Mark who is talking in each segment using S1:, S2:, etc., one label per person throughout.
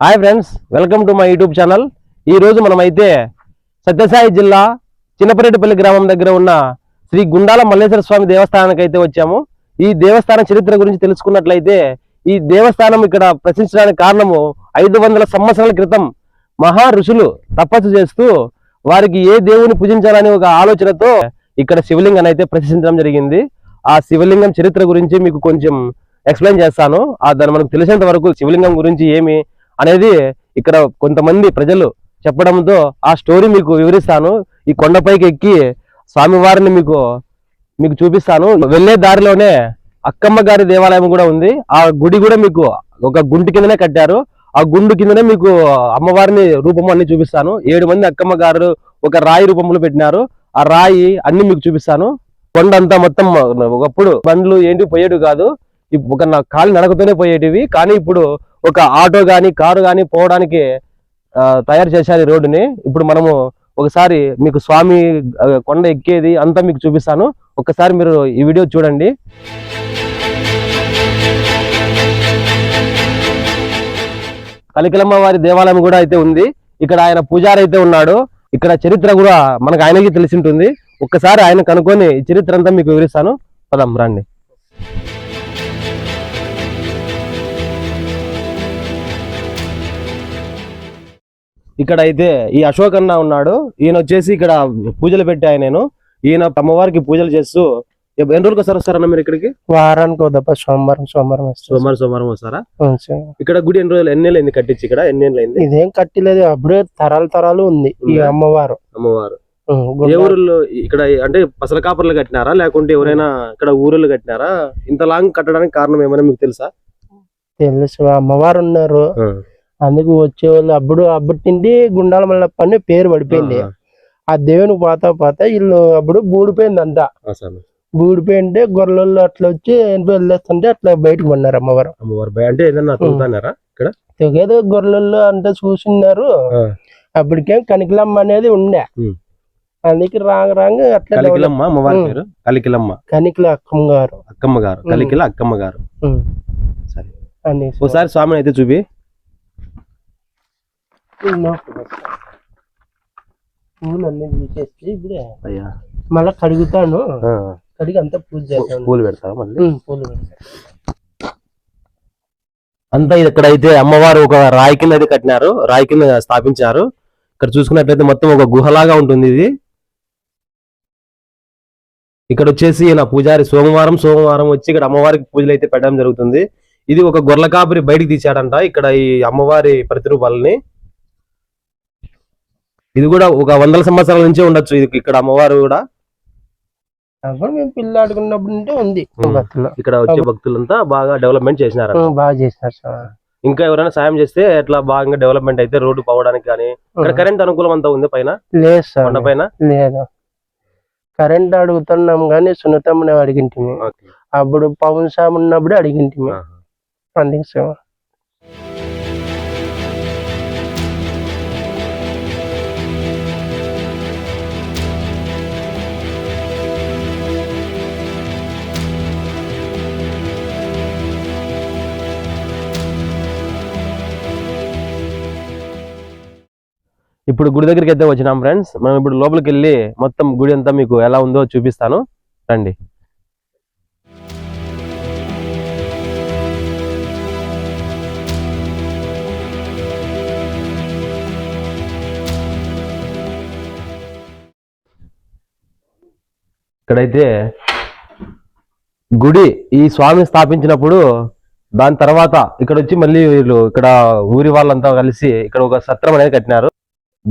S1: Hi friends welcome to my YouTube channel ఈ రోజు మనమైతే సత్యసాయి జిల్లా చిన్నపరెడ్డిపల్లి గ్రామం దగ్గర ఉన్న శ్రీ గుండాల మల్లేశ్వర స్వామి దేవస్థానానికి అయితే వచ్చాము. ఈ దేవస్థానం చరిత్ర గురించి తెలుసుకున్నట్లయితే ఈ దేవస్థానం ఇక్కడ ప్రశ్నించడానికి కారణము ఐదు వందల సంవత్సరాల క్రితం మహా ఋషులు తపస్సు చేస్తూ వారికి ఏ దేవుని పూజించాలని ఒక ఆలోచనతో ఇక్కడ శివలింగాన్ని అయితే ప్రశ్నించడం జరిగింది. ఆ శివలింగం చరిత్ర గురించి మీకు కొంచెం ఎక్స్ప్లెయిన్ చేస్తాను. ఆ దాన్ని మనకు తెలిసినంత వరకు శివలింగం గురించి ఏమి అనేది ఇక్కడ కొంతమంది ప్రజలు చెప్పడంతో ఆ స్టోరీ మీకు వివరిస్తాను. ఈ కొండపైకి ఎక్కి స్వామివారిని మీకు మీకు చూపిస్తాను. వెళ్ళే దారిలోనే అక్కమ్మ గారి దేవాలయం కూడా ఉంది. ఆ గుడి కూడా మీకు ఒక గుండు కిందనే కట్టారు. ఆ గుండు కిందనే మీకు అమ్మవారిని రూపము అన్ని చూపిస్తాను. ఏడు మంది అక్కమ్మ గారు ఒక రాయి రూపంలో పెట్టినారు. ఆ రాయి అన్ని మీకు చూపిస్తాను. కొండ అంతా మొత్తం ఒకప్పుడు బండ్లు ఏంటి పోయేటివి కాదు. ఒక కాలు నడకతోనే పోయేటివి. కానీ ఇప్పుడు ఒక ఆటో కానీ కారు కానీ పోవడానికి తయారు చేశారు ఈ రోడ్డుని. ఇప్పుడు మనము ఒకసారి మీకు స్వామి కొండ ఎక్కేది అంతా మీకు చూపిస్తాను. ఒకసారి మీరు ఈ వీడియో చూడండి. కలికలమ్మ వారి దేవాలయం కూడా అయితే ఉంది. ఇక్కడ ఆయన పూజారి అయితే ఉన్నాడు. ఇక్కడ చరిత్ర కూడా మనకు ఆయనకి తెలిసి ఉంటుంది. ఒక్కసారి ఆయన కనుక్కొని చరిత్ర అంతా మీకు వివరిస్తాను. పదం రండి. ఇక్కడ అయితే ఈ అశోక్ అన్న ఉన్నాడు. ఈయన వచ్చేసి ఇక్కడ పూజలు పెట్టే నేను ఈయన అమ్మవారికి పూజలు చేస్తూ ఎన్ని రోజులకు వస్తారు వస్తారన్న మీరు ఇక్కడికి?
S2: వారానికి దప్ప సోమవారం సోమవారం
S1: సోమవారం సోమవారం వస్తారా. ఇక్కడ గుడి ఎన్ని రోజులు ఎన్ని అయింది కట్టించి ఇక్కడ? ఎన్ని అయింది?
S2: ఇదేం కట్టిలేదు అప్పుడే తరాలు తరాలు ఉంది ఈ? అమ్మవారు.
S1: అమ్మవారు. ఊరిలో ఇక్కడ అంటే పసల కాపర్లు కట్టినారా? లేకుంటే ఎవరైనా ఇక్కడ ఊరిలో కట్టినారా? ఇంత లాంగ్ కట్టడానికి కారణం ఏమైనా మీకు తెలుసా?
S2: తెలుసు అమ్మవారు ఉన్నారు. అందుకు వచ్చేవాళ్ళు అప్పుడు అప్పటి నుండి గుండాల మల్లప్ప అని పేరు పడిపోయింది. ఆ దేవుని పోతా పోతా వీళ్ళు అప్పుడు బూడిపోయింది అంతా. బూడిపోయింటే గొర్రెలు అట్లా వచ్చి ఎనభై వెళ్ళేస్తుంటే అట్లా బయటకు పడినారు అమ్మవారు.
S1: అమ్మవారు అంటే ఏదన్నా తొలుతానారా ఇక్కడ?
S2: ఏదో గొర్రెలు అంటే చూసినారు. అప్పటికేం కనికలమ్మ అనేది ఉండే. అందుకే రాంగ రాంగ అట్లా
S1: కలికిలమ్మ అమ్మవారి. పేరు? కలికిలమ్మ
S2: కనికల అక్కమ్మ గారు
S1: అక్కమ్మ గారు. కలికిల అక్కమ్మ గారు. సరే ఒకసారి స్వామిని అయితే చూపి.
S2: పూలు అన్ని తీసేసి ఇప్పుడే.
S1: అయ్యా.
S2: మళ్ళా కడుగుతాను. కడిగి అంతా పూజ చేస్తాను.
S1: పూలు పెడతారా మళ్ళీ?
S2: పూలు పెడతాను.
S1: అంతా ఇక్కడ అయితే అమ్మవారు ఒక రాయి కింద అయితే కట్టినారు. రాయి కింద స్థాపించారు. ఇక్కడ చూసుకున్నట్లయితే మొత్తం ఒక గుహలాగా ఉంటుంది ఇది. ఇక్కడ వచ్చేసి నా పూజారి సోమవారం సోమవారం వచ్చి ఇక్కడ అమ్మవారికి పూజలు అయితే పెట్టడం జరుగుతుంది. ఇది ఒక గొర్రెల కాపరి బయటికి తీశాడంట. ఇక్కడ ఈ అమ్మవారి ప్రతిరూపాలని. ఇది కూడా ఒక వందల సంవత్సరాల నుంచే ఉండొచ్చు. ఇది ఇక్కడ అమ్మవారు కూడా.
S2: మేము ఉంది.
S1: ఇక్కడ వచ్చే భక్తులంతా బాగా డెవలప్మెంట్ చేసినారు.
S2: ఉం, బాగా చేసినారు సార్.
S1: ఇంకా ఎవరైనా సాయం చేస్తే ఎట్లా బాగా డెవలప్మెంట్ అయితే రోడ్డు పోవడానికి కానీ ఇక్కడ కరెంట్ అనుకూలం అంతా ఉంది పైన?
S2: లేదు సార్.
S1: పైన?
S2: లేదు. కరెంట్ అడుగుతున్నాం కానీ సునీతమ్మని అడిగింటిమి. అప్పుడు పవన్ సామ్ ఉన్నప్పుడు అడిగింటిమి. అందుకే సార్.
S1: ఇప్పుడు గుడి దగ్గరికి అయితే వచ్చినాం ఫ్రెండ్స్ మనం ఇప్పుడు లోపలికి వెళ్ళి మొత్తం గుడి అంతా మీకు ఎలా ఉందో చూపిస్తాను. రండి. ఇక్కడైతే గుడి ఈ స్వామి స్థాపించినప్పుడు దాని తర్వాత ఇక్కడ వచ్చి మళ్ళీ వీళ్ళు ఇక్కడ ఊరి వాళ్ళంతా కలిసి ఇక్కడ ఒక సత్రం అనేది కట్టినారు.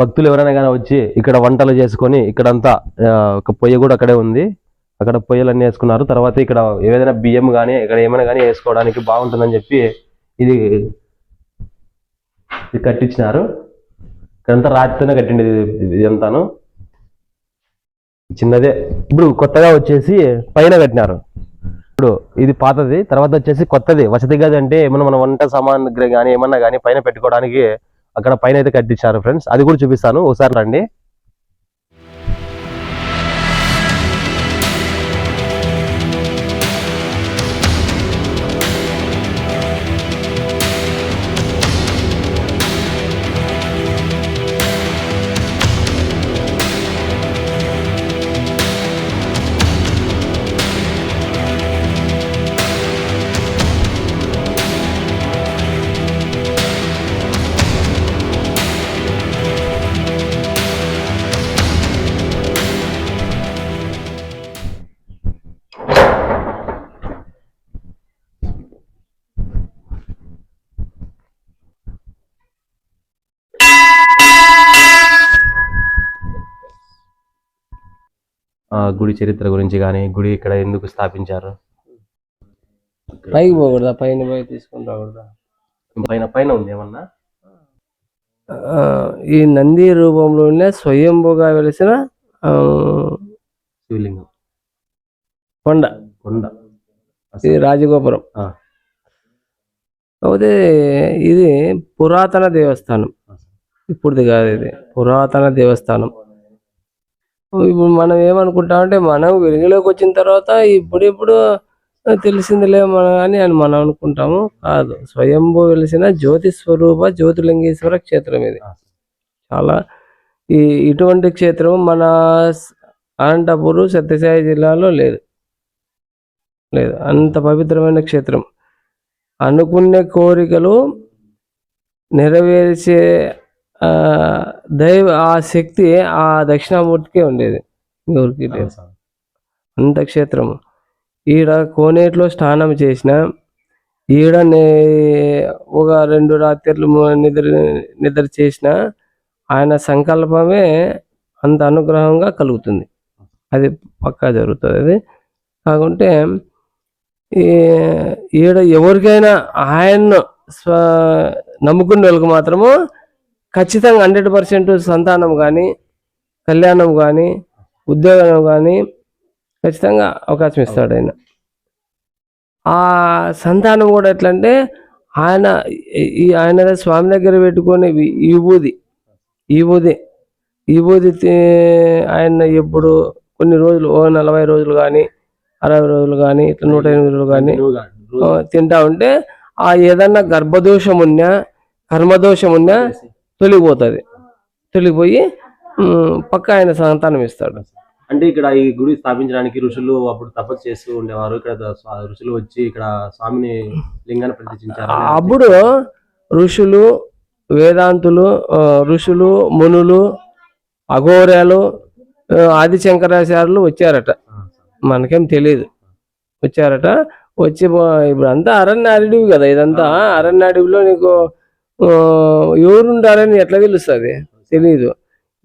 S1: భక్తులు ఎవరైనా కానీ వచ్చి ఇక్కడ వంటలు చేసుకొని ఇక్కడంతా ఒక పొయ్యి కూడా అక్కడే ఉంది. అక్కడ పొయ్యలన్నీ వేసుకున్నారు. తర్వాత ఇక్కడ ఏదైనా బియ్యం కానీ ఇక్కడ ఏమైనా కానీ వేసుకోవడానికి బాగుంటుందని చెప్పి ఇది ఇది కట్టించినారు. ఇక్కడంతా రాతితోనే కట్టిండి ఇది ఇదంతాను. చిన్నదే. ఇప్పుడు కొత్తగా వచ్చేసి పైన కట్టినారు. ఇప్పుడు ఇది పాతది. తర్వాత వచ్చేసి కొత్తది. వసతి గది అంటే ఏమన్నా మన వంట సామాన్ కానీ ఏమన్నా కానీ పైన పెట్టుకోవడానికి అక్కడ పైన అయితే కట్టించారు ఫ్రెండ్స్ అది కూడా చూపిస్తాను. ఒకసారి రండి. గుడి చరిత్ర గురించి కానీ గుడి ఇక్కడ ఎందుకు స్థాపించారు?
S3: పైకి పోకూడదా? పైన పోయి తీసుకుని రాకూడదా?
S1: పైన పైన ఉంది ఏమన్నా?
S3: ఈ నంది రూపంలోనే స్వయంభుగా వెలిసిన
S1: శివలింగం.
S3: కొండ.
S1: కొండ.
S3: ఇది రాజగోపురం. కాకపోతే ఇది పురాతన దేవస్థానం. ఇప్పుడుది కాదు ఇది. పురాతన దేవస్థానం. ఇప్పుడు మనం ఏమనుకుంటామంటే మనం వెలుగులోకి వచ్చిన తర్వాత ఇప్పుడిప్పుడు తెలిసిందిలే మన అని అని మనం అనుకుంటాము. కాదు. స్వయంభూ వెలిసిన జ్యోతి స్వరూప జ్యోతిలింగేశ్వర క్షేత్రం ఇది. చాలా ఈ ఇటువంటి క్షేత్రం మన అనంతపూర్ సత్యసాయి జిల్లాలో లేదు. లేదు. అంత పవిత్రమైన క్షేత్రం. అనుకునే కోరికలు నెరవేర్చే దైవ ఆ శక్తి ఆ దక్షిణామూర్తికే ఉండేది. ఎవరికి లేదు. అంత క్షేత్రం ఈడ కోనేటిలో స్నానం చేసిన ఈడ నే- ఒక రెండు రాత్రులు నిద్ర నిద్ర చేసిన ఆయన సంకల్పమే అంత అనుగ్రహంగా కలుగుతుంది. అది పక్కా జరుగుతుంది అది. కాకుంటే ఈ ఈడ ఎవరికైనా ఆయన్ను స్వ నమ్ముకున్న వాళ్ళకి మాత్రము ఖచ్చితంగా హండ్రెడ్ పర్సెంట్ సంతానం కానీ కళ్యాణం కానీ ఉద్యోగం కానీ ఖచ్చితంగా అవకాశం ఇస్తాడు ఆయన. ఆ సంతానం కూడా ఎట్లా అంటే ఆయన ఈ- ఆయన స్వామి దగ్గర పెట్టుకొని వి- విభూది విభూది ఆయన ఎప్పుడు కొన్ని రోజులు ఓ నలభై రోజులు కానీ అరవై రోజులు కానీ ఇట్లా నూట ఎనిమిది రోజులు కానీ తింటా ఉంటే ఆ ఏదన్నా గర్భదోషం ఉన్నా కర్మదోషం ఉన్నా తొలిగిపోతుంది. తొలిగిపోయి పక్క ఆయన సంతానం ఇస్తాడు.
S1: అంటే ఇక్కడ ఈ గుడి స్థాపించడానికి ఋషులు అప్పుడు తపస్సు చేస్తూ ఉండేవారు. ఇక్కడ ఋషులు వచ్చి ఇక్కడ స్వామిని లింగాన్ని ప్రతిష్ఠించారు
S3: అప్పుడు ఋషులు వేదాంతులు ఋషులు మునులు అఘోరాలు ఆది శంకరాచార్యులు వచ్చారట. మనకేం తెలియదు వచ్చారట. వచ్చి ఇప్పుడు అంతా అరణ్య అడవి కదా. ఇదంతా అరణ్య అడవిలో నీకు ఆ, ఎట్లా తెలుస్తుంది? తెలియదు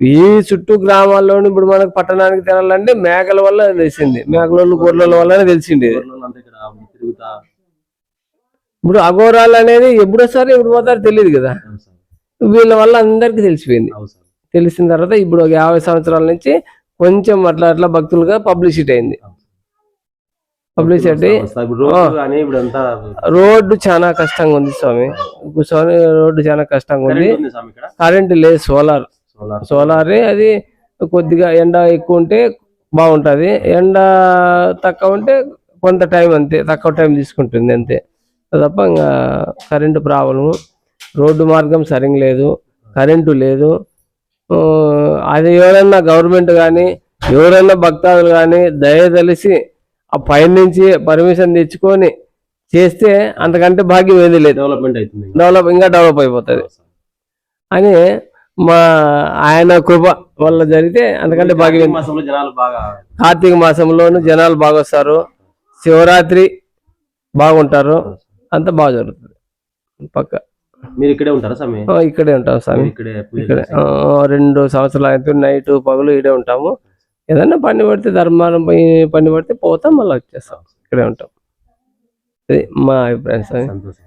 S3: ఈ చుట్టూ గ్రామాల్లోని ఇప్పుడు మనకు పట్టణానికి తినాలంటే మేకల వల్ల తెలిసింది. మేకల గొర్రెల వల్లనే తెలిసింది. ఇప్పుడు అఘోరాలు అనేది ఎప్పుడు ఎప్పుడు పోతారో తెలియదు కదా. వీళ్ళ వల్ల అందరికీ తెలిసిపోయింది. తెలిసిన తర్వాత ఇప్పుడు ఒక యాభై సంవత్సరాల నుంచి కొంచెం అట్లా అట్లా భక్తులుగా పబ్లిసిటీ అయింది. పబ్లిసిటీ
S1: రోడ్డు
S3: చాలా కష్టంగా ఉంది స్వామి. స్వామి రోడ్డు చాలా కష్టంగా ఉంది.
S1: కరెంట్
S3: లేదు సోలార్
S1: సోలార్
S3: అది కొద్దిగా ఎండ ఎక్కువ ఉంటే బాగుంటుంది. ఎండ తక్కువ ఉంటే కొంత టైం అంతే తక్కువ టైం తీసుకుంటుంది అంతే. తప్ప ఇంకా కరెంటు ప్రాబ్లము రోడ్డు మార్గం సరిగ్గా లేదు కరెంటు లేదు. అది ఎవరైనా గవర్నమెంట్ కానీ ఎవరైనా భక్తాదులు కానీ దయదలిసి ఆ పైన నుంచి పర్మిషన్ తెచ్చుకొని చేస్తే అంతకంటే భాగ్యం ఏది లేదు.
S1: డెవలప్మెంట్ అవుతుంది.
S3: డెవలప్ ఇంకా డెవలప్ అయిపోతుంది. అని మా ఆయన కృప వల్ల జరిగితే అంతకంటే భాగ్యం
S1: మాసంలో జనాలు బాగా
S3: కార్తీక మాసంలోను జనాలు బాగా వస్తారు. శివరాత్రి బాగుంటారు. అంతా బాగా జరుగుతుంది. పక్క.
S1: మీరు ఇక్కడే ఉంటారా స్వామి?
S3: ఇక్కడే ఉంటాం స్వామి.
S1: ఇక్కడే
S3: రెండు సంవత్సరాలు అయితే నైట్ పగులు ఇక్కడే ఉంటాము. ఏదన్నా పని పడితే ధర్మారం పోయి పని పడితే పోతాం మళ్ళీ వచ్చేస్తాం. ఇక్కడే ఉంటాం. మా అభిప్రాయం
S1: సంతోషం.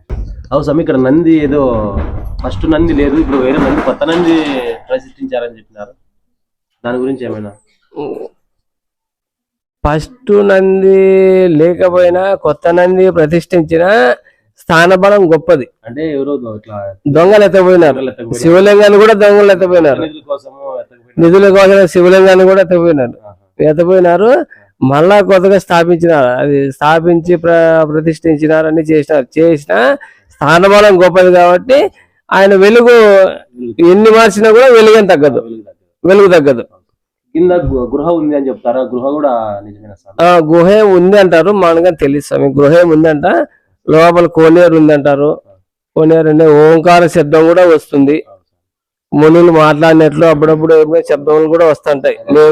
S1: అవు స్వామి ఇక్కడ నంది ఏదో ఫస్ట్ నంది లేదు ఇప్పుడు వేరే నంది కొత్త నంది ప్రతిష్ఠించారని చెప్పినారు. దాని గురించి ఏమైనా?
S3: ఫస్ట్ నంది లేకపోయినా కొత్త నంది ప్రతిష్ఠించిన స్థానబలం గొప్పది.
S1: అంటే ఎవరో
S3: దొంగలు ఎత్తపోయినారు శివలింగాన్ని కూడా దొంగలు ఎత్తపోయినారు
S1: నిధుల
S3: కోసం శివలింగాన్ని కూడా ఎత్తపోయినారు. ఎత్తపోయినారు మళ్ళా కొత్తగా స్థాపించినారు. అది స్థాపించి ప్ర ప్రతిష్ఠించినారు అన్ని చేసినారు. చేసిన స్థానబలం గొప్పది కాబట్టి ఆయన వెలుగు ఎన్ని మార్చినా కూడా వెలుగేం తగ్గదు.
S1: వెలుగు తగ్గదు. కింద గృహ ఉంది అని చెప్తారా? గృహ కూడా నిజమేనా
S3: గుహ ఉంది అంటారు. మనగా తెలియదు స్వామి. గృహ ఉందంట. లోపల కోనేరు ఉంది అంటారు కోనేరు అంటే ఓంకార శబ్దం కూడా వస్తుంది. మునులు మాట్లాడినట్లు అప్పుడప్పుడు ఏమైనా శబ్దములు కూడా వస్తుంటాయి. మేము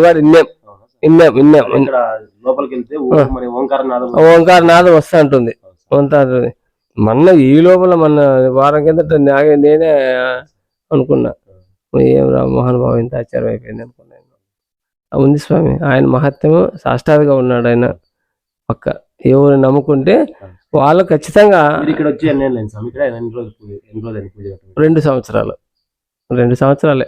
S1: లోపలికి వెళ్తే ఓం మరి ఓంకార నాదం
S3: ఓంకార నాదం వస్తూ ఉంటుంది మొన్న ఈ లోపల మన వారం కిందట నాగే నేనే అనుకున్నా. ఏం రా మోహన్ బాబు ఇంత ఆశ్చర్యం అయిపోయింది అనుకున్నాను ఉంది స్వామి. ఆయన మహత్యము సాష్టాలుగా ఉన్నాడు ఆయన. పక్క. ఎవరు నమ్ముకుంటే వాళ్ళు ఖచ్చితంగా
S1: ఇక్కడ వచ్చి ఎన్ని రోజులు?
S3: రెండు సంవత్సరాలు. రెండు సంవత్సరాలే.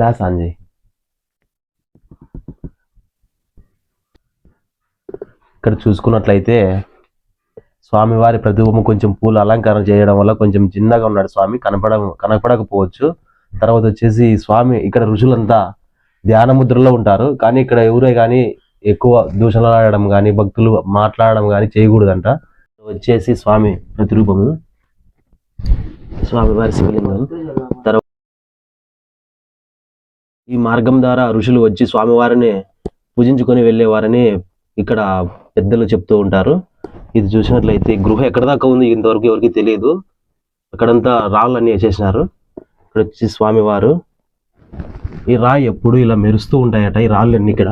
S1: క్లాస్ ఆన్ చేయి. ఇక్కడ చూసుకున్నట్లయితే స్వామివారి ప్రతిబొమ్మ కొంచెం పూల అలంకారం చేయడం వల్ల కొంచెం చిన్నగా ఉన్నాడు స్వామి కనపడ కనపడకపోవచ్చు. తర్వాత వచ్చేసి స్వామి ఇక్కడ ఋషులంతా ధ్యాన ముద్రలో ఉంటారు. కానీ ఇక్కడ ఎవరే కానీ ఎక్కువ దూషణలాడడం కానీ భక్తులు మాట్లాడడం కానీ చేయకూడదంట. వచ్చేసి స్వామి ప్రతిరూపము. స్వామివారి శివలింగం. ఈ మార్గం ద్వారా ఋషులు వచ్చి స్వామివారిని పూజించుకొని వెళ్ళేవారని ఇక్కడ పెద్దలు చెప్తూ ఉంటారు. ఇది చూసినట్లయితే గృహ ఎక్కడ దాకా ఉంది ఇంతవరకు ఎవరికి తెలియదు. అక్కడంతా రాళ్ళన్నీ వేసేసినారు. ఇక్కడ వచ్చి స్వామివారు. ఈ రాయి ఎప్పుడు ఇలా మెరుస్తూ ఉంటాయట ఈ రాళ్ళన్నీ ఇక్కడ.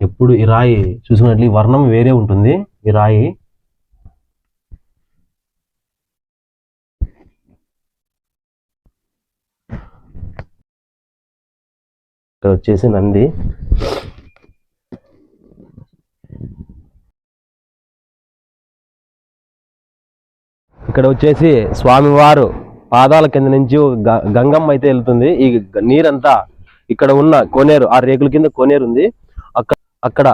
S1: ఎప్పుడు ఈ రాయి చూసినట్లు ఈ వర్ణం వేరే ఉంటుంది. ఈ రాయి ఇక్కడ వచ్చేసి నంది. ఇక్కడ వచ్చేసి స్వామివారు పాదాల కింద నుంచి గంగమ్మ అయితే వెళ్తుంది. ఈ నీరంతా ఇక్కడ ఉన్న కోనేరు ఆ రేకుల కింద కోనేరు ఉంది. అక్కడ అక్కడ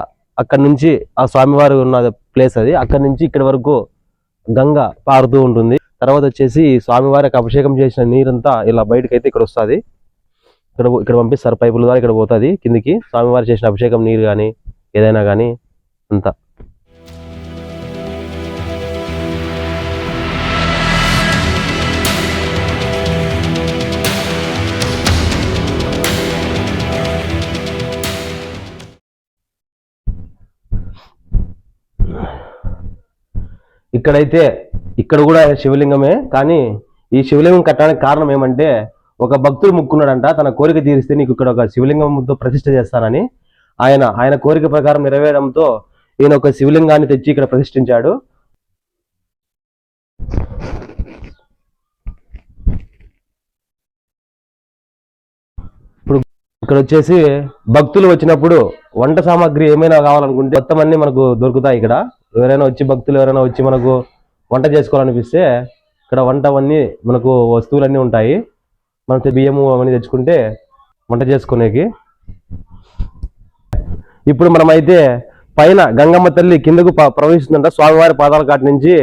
S1: అక్కడ నుంచి ఆ స్వామివారు ఉన్న ప్లేస్ అది. అక్కడ నుంచి ఇక్కడ వరకు గంగ పారుతూ ఉంటుంది. తర్వాత వచ్చేసి స్వామివారికి అభిషేకం చేసిన నీరంతా ఇలా బయటకు అయితే ఇక్కడ వస్తుంది. ఇక్కడ ఇక్కడ పంపిస్తారు. పైపుల ద్వారా ఇక్కడ పోతుంది. కిందికి స్వామివారు చేసిన అభిషేకం నీరు కానీ ఏదైనా కానీ అంతా. ఇక్కడైతే ఇక్కడ కూడా శివలింగమే కానీ ఈ శివలింగం కట్టడానికి కారణం ఏమంటే ఒక భక్తుడు ముక్కున్నాడంట తన కోరిక తీరిస్తే నీకు ఇక్కడ ఒక శివలింగంతో ప్రతిష్ట చేస్తానని. ఆయన ఆయన కోరిక ప్రకారం నెరవేరడంతో ఈయన ఒక శివలింగాన్ని తెచ్చి ఇక్కడ ప్రతిష్ఠించాడు. ఇప్పుడు ఇక్కడ వచ్చేసి భక్తులు వచ్చినప్పుడు వంట సామాగ్రి ఏమైనా కావాలనుకుంటే మొత్తం అన్ని మనకు దొరుకుతాయి ఇక్కడ. ఎవరైనా వచ్చి భక్తులు ఎవరైనా వచ్చి మనకు వంట చేసుకోవాలనిపిస్తే ఇక్కడ వంట అవన్నీ మనకు వస్తువులన్నీ ఉంటాయి. మనం బియ్యము అవన్నీ తెచ్చుకుంటే వంట చేసుకునేకి. ఇప్పుడు మనమైతే పైన గంగమ్మ తల్లి కిందకు ప్రవహిస్తుందంట. స్వామివారి పాదాల కాటి నుంచి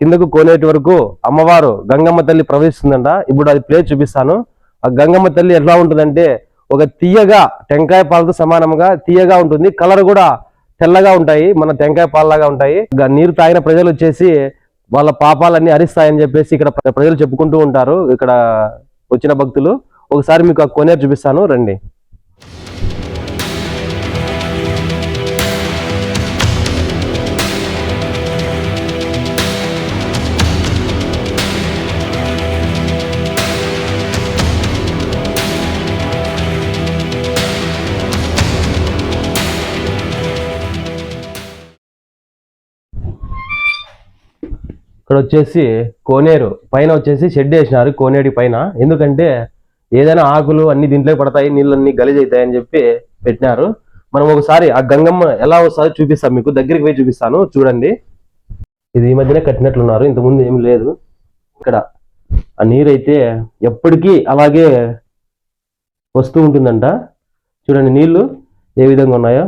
S1: కిందకు కోనేటి వరకు అమ్మవారు గంగమ్మ తల్లి ప్రవహిస్తుందంట. ఇప్పుడు అది ప్లేస్ చూపిస్తాను. ఆ గంగమ్మ తల్లి ఎట్లా ఉంటుందంటే ఒక తీయగా టెంకాయ పాలతో సమానంగా తీయగా ఉంటుంది. కలర్ కూడా తెల్లగా ఉంటాయి. మన టెంకాయ పాలలాగా ఉంటాయి. నీరు తాగిన ప్రజలు వచ్చేసి వాళ్ళ పాపాలన్నీ హరిస్తాయని చెప్పేసి ఇక్కడ ప్రజలు చెప్పుకుంటూ ఉంటారు. ఇక్కడ వచ్చిన భక్తులు ఒకసారి మీకు ఆ కోనేరు చూపిస్తాను రండి. ఇక్కడ వచ్చేసి కోనేరు పైన వచ్చేసి షెడ్ వేసినారు కోనేడి పైన. ఎందుకంటే ఏదైనా ఆకులు అన్ని దీంట్లో పడతాయి నీళ్ళన్నీ గలీజ్ అవుతాయి అని చెప్పి పెట్టినారు. మనం ఒకసారి ఆ గంగమ్మ ఎలా వస్తుందో చూపిస్తాను మీకు. దగ్గరికి పోయి చూపిస్తాను చూడండి. ఇది ఈ మధ్యనే కట్టినట్లున్నారు ఇంతకుముందు ఏం లేదు. ఇక్కడ ఆ నీరు అయితే ఎప్పటికీ అలాగే వస్తూ ఉంటుందంట. చూడండి నీళ్ళు ఏ విధంగా ఉన్నాయో.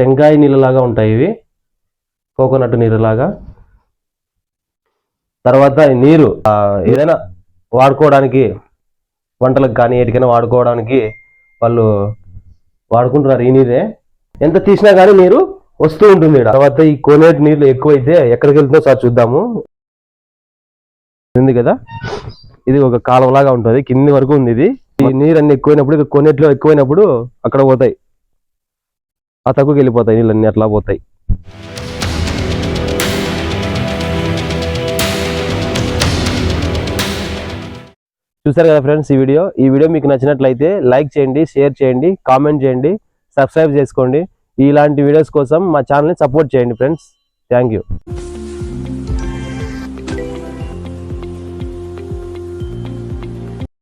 S1: టెంకాయ నీళ్ళలాగా ఉంటాయి ఇవి. కోకోనట్ నీరు లాగా తర్వాత నీరు ఏదైనా వాడుకోవడానికి వంటలకు కానీ ఎటుకైనా వాడుకోవడానికి వాళ్ళు వాడుకుంటున్నారు ఈ నీరే. ఎంత తీసినా కానీ నీరు వస్తూ ఉంటుంది తర్వాత ఈ కోనేటి నీళ్ళు ఎక్కువైతే ఎక్కడికి వెళ్తుందో సార్ చూద్దాము. ఉంది కదా? ఇది ఒక కాలువలాగా ఉంటుంది. కింది వరకు ఉంది ఇది. ఈ నీరు అన్ని ఎక్కువైనప్పుడు కోనేటిలో ఎక్కువైనప్పుడు అక్కడ పోతాయి. ఆ తక్కువకి వెళ్ళిపోతాయి నీళ్ళన్నీ అట్లా పోతాయి. చూసారు కదా ఫ్రెండ్స్ ఈ వీడియో? ఈ వీడియో మీకు నచ్చినట్లయితే లైక్ చేయండి షేర్ చేయండి కామెంట్ చేయండి సబ్స్క్రైబ్ చేసుకోండి. ఇలాంటి వీడియోస్ కోసం మా ఛానల్ని సపోర్ట్ చేయండి ఫ్రెండ్స్. Thank you.